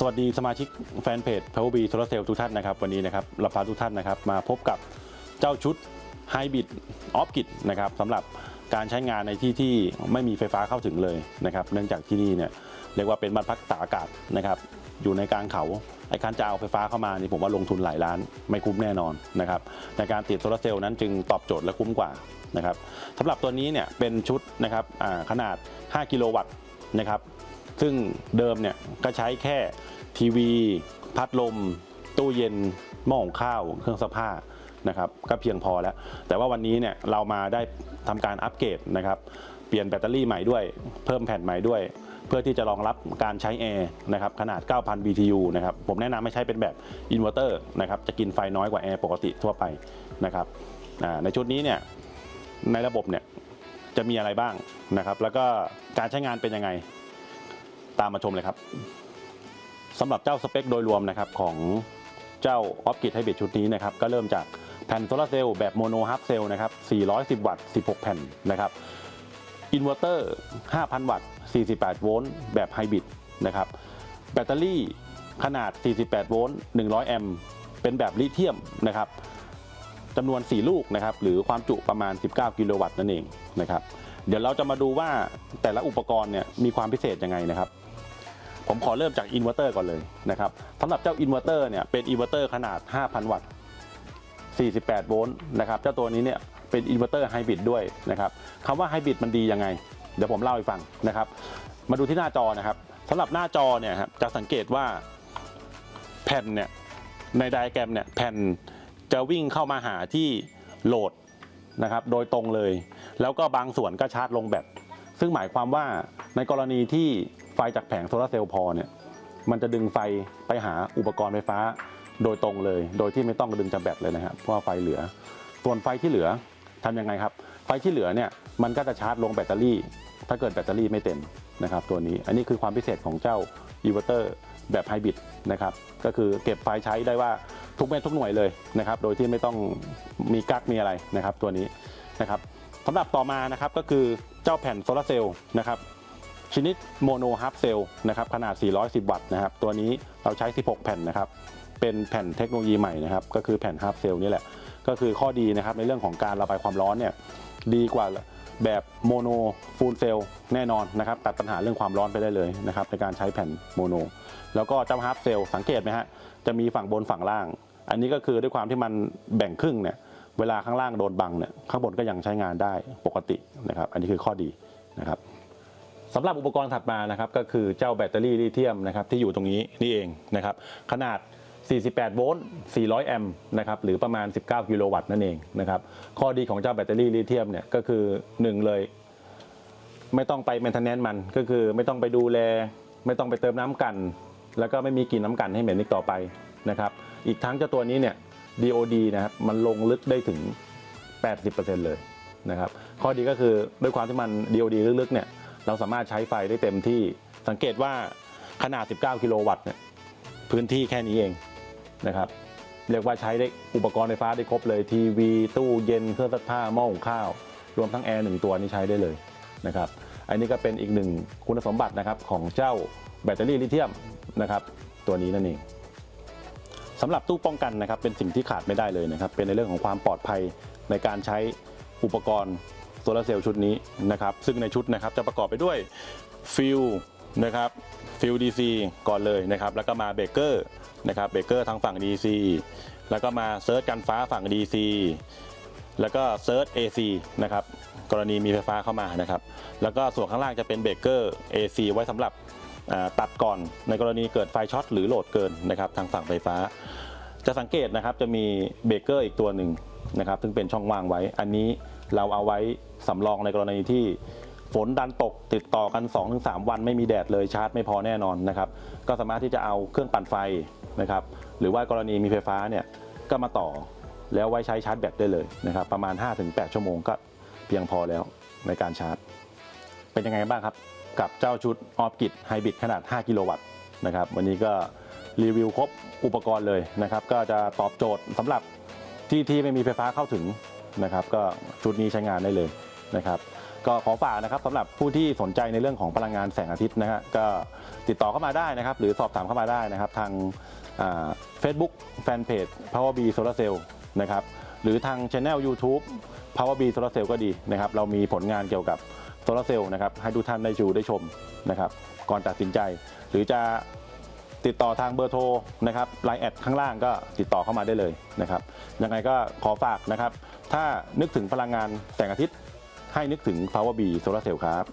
สวัสดีสมาชิกแฟนเพจ Power B Solar Cell ทุกท่านนะครับ วันนี้นะครับเราพาทุกท่านนะครับ มาพบกับเจ้าชุด Hybrid Off Grid นะครับสำหรับการใช้งานในที่ที่ไม่มีไฟฟ้าเข้าถึงเลยนะครับ เนื่องจากที่นี่เนี่ยเรียกว่าเป็นบ้านพักตากอากาศนะครับ อยู่ในกลางเขาไอ้การจะเอาไฟฟ้าเข้ามานี่ผมว่าลงทุนหลายล้านไม่คุ้มแน่นอนนะครับในการติดโซลาร์เซลล์นั้นจึงตอบโจทย์และคุ้มกว่านะครับสำหรับตัวนี้เนี่ยเป็นชุดนะครับขนาด 5 กิโลวัตต์นะครับ ซึ่งเดิมเนี่ยก็ใช้แค่ทีวี พัดลม ตู้เย็น หม้อหุงข้าว เครื่องซักผ้านะครับก็เพียงพอแล้ว แต่ว่าวันนี้เนี่ยเรามาได้ทำการอัปเกรดนะครับเปลี่ยนแบตเตอรี่ใหม่ด้วย เพิ่มแผ่นใหม่ด้วย เพื่อที่จะรองรับการใช้แอร์นะครับขนาด 9,000 BTU นะครับผมแนะนำไม่ใช้เป็นแบบอินเวอร์เตอร์นะครับจะกินไฟน้อยกว่าแอร์ปกติทั่วไปนะครับในชุดนี้เนี่ยในระบบเนี่ยจะมีอะไรบ้างนะครับ แล้วก็การใช้งานเป็นยังไง ตามมาชมเลยครับสำหรับเจ้าสเปคโดยรวมนะครับของเจ้าออฟกิ h ไฮบริดชุดนี้นะครับก็เริ่มจากแผ่นโซลาร์เซลล์แบบโมโนฮับเซลล์นะครับ 410 วัตต์ 16 แผ่นนะครับ อินเวอร์เตอร์ 5,000 วัตต์ 48 โวลต์แบบไฮบริดนะครับ แบตเตอรี่ขนาด 48 โวลต์ 100 แอมป์ เป็นแบบลิเธียมนะครับจำนวน 4 ลูกนะครับ หรือความจุประมาณ 19 กิโลวัตต์นั่นเองนะครับ เดี๋ยวเราจะมาดูว่าแต่ละอุปกรณ์เนี่ยมีความพิเศษยังไงนะครับ ผมขอเริ่มจากอินเวอร์เตอร์ก่อนเลยนะครับสำหรับเจ้าอินเวอร์เตอร์เนี่ยเป็นอินเวอร์เตอร์ขนาด 5,000 วัตต์ 48 โวลต์นะครับเจ้าตัวนี้เนี่ยเป็นอินเวอร์เตอร์ไฮบริดด้วยนะครับคำว่าไฮบริดมันดียังไง เดี๋ยวผมเล่าให้ฟังนะครับ มาดูที่หน้าจอนะครับสำหรับหน้าจอเนี่ยครับจะสังเกตว่าแผ่นเนี่ยในไดอะแกรมเนี่ยแผ่นจะวิ่งเข้ามาหาที่โหลดนะครับโดยตรงเลย แล้วก็บางส่วนก็ชาร์จลงแบตซึ่งหมายความว่าในกรณีที่ ไฟจากแผงโซลาร์เซลล์พอเนี่ยมันจะดึงไฟไปหาอุปกรณ์ไฟฟ้าโดยตรงเลย โดยที่ไม่ต้องดึงจากแบตเลยนะครับเพราะว่าไฟเหลือ ส่วนไฟที่เหลือทำยังไงครับ ไฟที่เหลือเนี่ยมันก็จะชาร์จลงแบตเตอรี่ ถ้าเกิดแบตเตอรี่ไม่เต็มนะครับตัวนี้อันนี้คือความพิเศษของเจ้าอินเวอร์เตอร์แบบไฮบริดนะครับก็คือเก็บไฟใช้ได้ว่าทุกเม็ดทุกหน่วยเลยนะครับโดยที่ไม่ต้องมีกักมีอะไรนะครับตัวนี้นะครับสำหรับต่อมานะครับก็คือเจ้าแผ่นโซลาร์เซลล์นะครับ ชนิดโมโนฮับเซลนะครับขนาด 410 วัตต์นะครับตัวนี้เราใช้ 16 แผ่นนะครับเป็นแผ่นเทคโนโลยีใหม่นะครับก็คือแผ่นฮับเซลนี่แหละ ก็คือข้อดีนะครับในเรื่องของการระบายความร้อนเนี่ยดีกว่าแบบโมโนฟูลเซลแน่นอนนะครับตัดปัญหาเรื่องความร้อนไปได้เลยนะครับในการใช้แผ่นโมโน แล้วก็เจ้าฮับเซลสังเกตไหมฮะจะมีฝั่งบนฝั่งล่าง อันนี้ก็คือด้วยความที่มันแบ่งครึ่งเนี่ยเวลาข้างล่างโดนบังเนี่ยข้างบนก็ยังใช้งานได้ปกตินะครับอันนี้คือข้อดี สำหรับอุปกรณ์ถัดมานะครับก็คือเจ้าแบตเตอรี่ลิเธียมนะครับที่อยู่ตรงนี้นี่เองนะครับขนาด 48 โวลต์ 400 แอมป์นะครับหรือประมาณ 19 กิโลวัตต์นั่นเองนะครับข้อดีของเจ้าแบตเตอรี่ลิเธียมเนี่ยก็คือ 1 เลย ไม่ต้องไปเมนเทนแนนมันก็คือไม่ต้องไปดูแล ไม่ต้องไปเติมน้ำกัน แล้วก็ไม่มีกลิ่นน้ำกันให้เหม็นอีกต่อไปนะครับอีกทั้งเจ้าตัวนี้เนี่ย DOD นะครับมันลงลึกได้ถึง 80%เลยนะครับข้อดีก็คือด้วยความที่มัน DOD ลึกๆเนี่ย เราสามารถใช้ไฟได้เต็มที่สังเกตว่าขนาด 19 กิโลวัตต์เนี่ยพื้นที่แค่นี้เองนะครับเรียกว่าใช้ได้อุปกรณ์ไฟฟ้าได้ครบเลยทีวีตู้เย็นเครื่องซักผ้าหม้อหุงข้าว รวมทั้งแอร์หนึ่งตัวนี้ใช้ได้เลยนะครับอันนี้ก็เป็นอีกหนึ่งคุณสมบัตินะครับของเจ้าแบตเตอรี่ลิเธียมนะครับตัวนี้นั่นเองสำหรับตู้ป้องกันนะครับเป็นสิ่งที่ขาดไม่ได้เลยนะครับเป็นในเรื่องของความปลอดภัยในการใช้อุปกรณ์ โซลาร์เซลล์ชุดนี้นะครับ ซึ่งในชุดนะครับจะประกอบไปด้วยฟิลนะครับฟิล DC ก่อนเลยนะครับ แล้วก็มาเบรกเกอร์นะครับเบรกเกอร์ทางฝั่ง DC แล้วก็มาเซิร์ชกันฟ้าฝั่ง DC แล้วก็เซิร์ช AC นะครับกรณีมีไฟฟ้าเข้ามานะครับ แล้วก็ส่วนข้างล่างจะเป็นเบรกเกอร์ AC ไว้สำหรับตัดก่อนในกรณีเกิดไฟช็อตหรือโหลดเกินนะครับทางฝั่งไฟฟ้า จะสังเกตนะครับจะมีเบรกเกอร์อีกตัวหนึ่งนะครับซึ่งเป็นช่องว่างไว้ อันนี้เราเอาไว้ สำรองในกรณีที่ฝนดันตกติดต่อกัน 2-3 วันไม่มีแดดเลยชาร์จไม่พอแน่นอนนะครับก็สามารถที่จะเอาเครื่องปั่นไฟนะครับหรือว่ากรณีมีไฟฟ้าเนี่ยก็มาต่อแล้วไว้ใช้ชาร์จแบตได้เลยนะครับประมาณ 5-8 ชั่วโมงก็เพียงพอแล้วในการชาร์จ เป็นยังไงบ้างครับ กับเจ้าชุดออฟกิ h ไฮบริดขนาด 5 กิโลวัตต์นะครับวันนี้ก็รีวิวครบอุปกรณ์เลยนะครับก็จะตอบโจทย์สำหรับที่ที่ไม่มีไฟฟ้าเข้าถึง นะครับ ก็ชุดนี้ใช้งานได้เลยนะครับก็ขอฝากนะครับสำหรับผู้ที่สนใจในเรื่องของพลังงานแสงอาทิตย์นะฮะก็ติดต่อเข้ามาได้นะครับ หรือสอบถามเข้ามาได้นะครับ ทางเฟซบุ๊กแฟนเพจ Power B Solar Cell นะครับหรือทางช anel YouTube Power B Solar Cell ก็ดีนะครับ เรามีผลงานเกี่ยวกับโซลาเซลล์นะครับให้ทุกท่านได้ชูได้ชมนะครับก่อนตัดสินใจ หรือจะติดต่อทางเบอร์โทรนะครับไลน์แอดข้างล่างก็ติดต่อเข้ามาได้เลยนะครับยังไงก็ขอฝากนะครับ ถ้านึกถึงพลังงานแสงอาทิตย์ ให้นึกถึง Power B Solar Cell ครับ